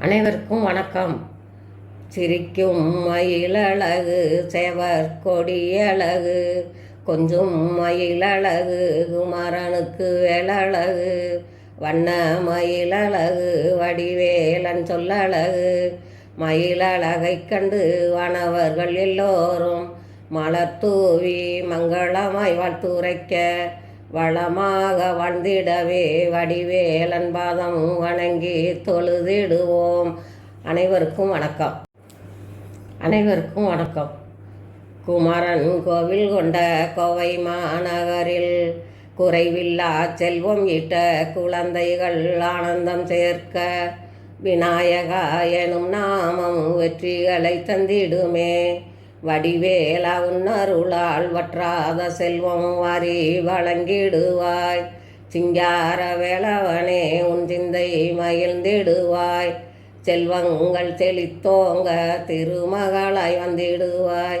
அனைவருக்கும் வணக்கம். சிரிக்கும் மயிலழகு சேவர் கொடியழகு கொஞ்சம் மயிலழகு குமரனுக்கு வேலழகு வண்ண மயிலழகு வடிவேலன் சொல்லழகு மயிலழகைக் கண்டு வானவர்கள் எல்லோரும் மலர் தூவி மங்களமாய் வாழ்த்துரைக்க வளமாக வாழ்ந்திடவே வடிவேலன் பாதம் வணங்கி தொழுதிடுவோம். அனைவருக்கும் வணக்கம். அனைவருக்கும் வணக்கம். குமரன் கோவில் கொண்ட கோவை மாநகரில் குறைவில்லா செல்வம் ஈட்ட குழந்தைகள் ஆனந்தம் சேர்க்க விநாயகா எனும் நாமம் வெற்றிகளை தந்திடுமே. வடிவேலா உன்னருளால் வற்றாத செல்வம் வாரி வழங்கிடுவாய். சிங்கார வேளவனே உன் சிந்தை மகிழ்ந்திடுவாய். செல்வங்கள் செழித்தோங்க திருமகளாய் வந்திடுவாய்.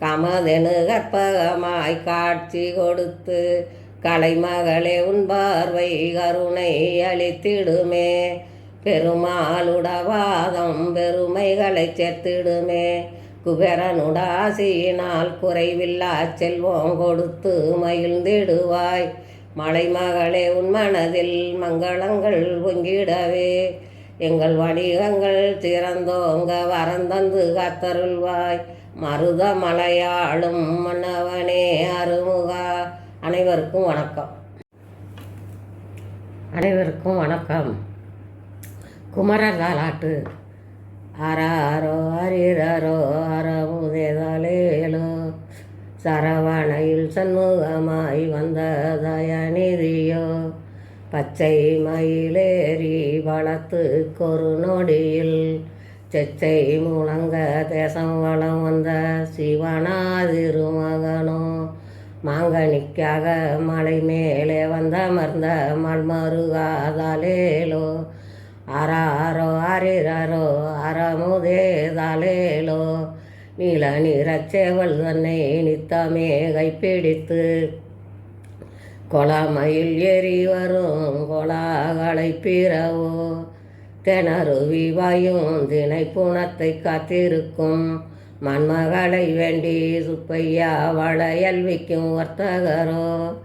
கமதெனு கற்பகமாய் காட்சி கொடுத்து கலைமகளே உன் பார்வை கருணை அளித்திடுமே. பெருமாளுடவாதம் பெருமைகளை சேர்த்திடுமே. குபேரனுடாசியினால் குறைவில்லா செல்வம் கொடுத்து மகிழ்ந்திடுவாய். மலைமகளே உன் மனதில் மங்களங்கள் பொங்கிடவே. எங்கள் வணிகங்கள் திறந்தோங்க வரந்தந்து காத்தருள்வாய். மருத மலையாளும் மன்னவனே அருமுகா. அனைவருக்கும் வணக்கம். அனைவருக்கும் வணக்கம். குமரர் தாலாட்டு. அறாரோ அரிரரோ அறவுதேதாலேலோ சரவணையில் சண்முகமாய் வந்த தயநிதியோ பச்சை மயிலேறி வளர்த்து கொரு நொடியில். செச்சை முழங்க தேசம் வளம் வந்த சிவனாதிருமகனோ. மாங்கனிக்காக மலை மேலே வந்த மர்ந்த மல்மருகாதாலேலோ ஆராரோ ஆரிரரோ அறமுதேதாலேலோ நீல நிறச்சேவல் தன்னை நித்தமே கைப்பிடித்து கொலாமையில் ஏறி வரும் கொலாகளை பிறவோ. தெனருவி வாயும் தினை புணத்தை காத்திருக்கும் மண்மகளை வேண்டி சுப்பையா வளையல்விக்கும் வர்த்தகரோ.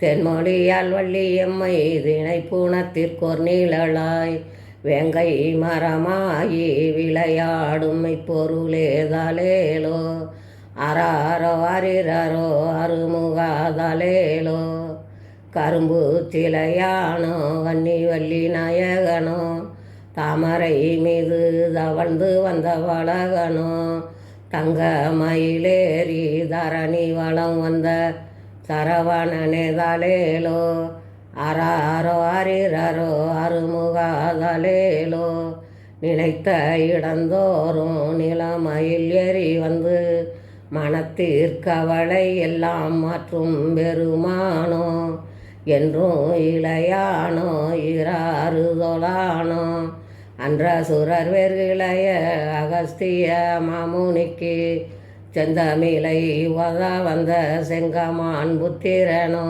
தென்மொழியால் வள்ளியம்மை தினை பூணத்திற்கோர் நீளலாய் வெங்கை மரமாயி விளையாடும் இப்பொருளேதாலேலோ. அறாரோ அரிரரோ அருமுகாதாலேலோ. கரும்பு திலையானோ வன்னி வள்ளி நாயகனோ. தாமரை மீது தவழ்ந்து வந்த வளகனோ. தங்க மயிலேறி தரணி வளம் வந்த சரவணனேதாலேலோ. அராரோ அரிரரோ அருமுகாதலேலோ நினைத்த இடந்தோறும் நிலமயில் ஏறி வந்து மனத்திற்கவளை எல்லாம் மாற்றும் பெருமானோ என்றும் இளையானோ இராறுதொலானோ அன்ற சுரர் வெறுகிளைய அகஸ்திய மாமுனிக்கு செந்தமிழை உத வந்த செங்கமான் புத்திரனோ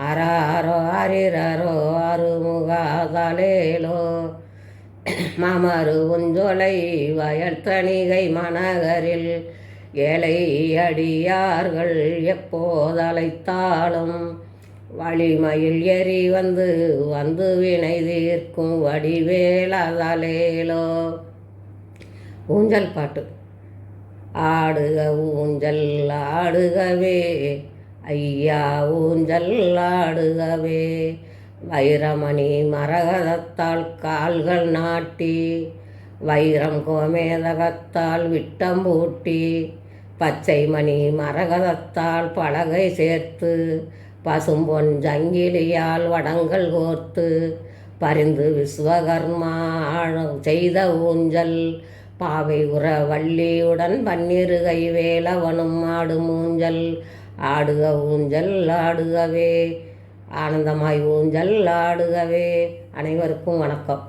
அராரோ அரிரரோ அருமுகாதலேலோ மாமரு உஞ்சொலை வயல் தணிகை மனகரில் ஏழை அடியார்கள் எப்போதழைத்தாலும் வழிமையில் எரி வந்து வந்து வினை தீர்க்கும் வடிவேலதலேலோ ஊஞ்சல் பாட்டு. ஆடுக ஊஞ்சல் ஆடுகவே ஐயா ஊஞ்சல் ஆடுகவே. வைரமணி மரகதத்தால் கால்கள் நாட்டி. வைரம் கோமேதகத்தால் விட்டம் பூட்டி. பச்சை மணி மரகதத்தால் பலகை சேர்த்து. பசும்பொன் ஜங்கிலியால் வடங்கள் கோர்த்து. பரிந்து விஸ்வகர்மா செய்த ஊஞ்சல். பாவை உற வள்ளியுடன் பன்னிரு கைவேலவனும் ஆடு மூஞ்சல் ஆடுக ஊஞ்சல் ஆடுகவே. ஆனந்தமாய் ஊஞ்சல் ஆடுகவே. அனைவருக்கும் வணக்கம்.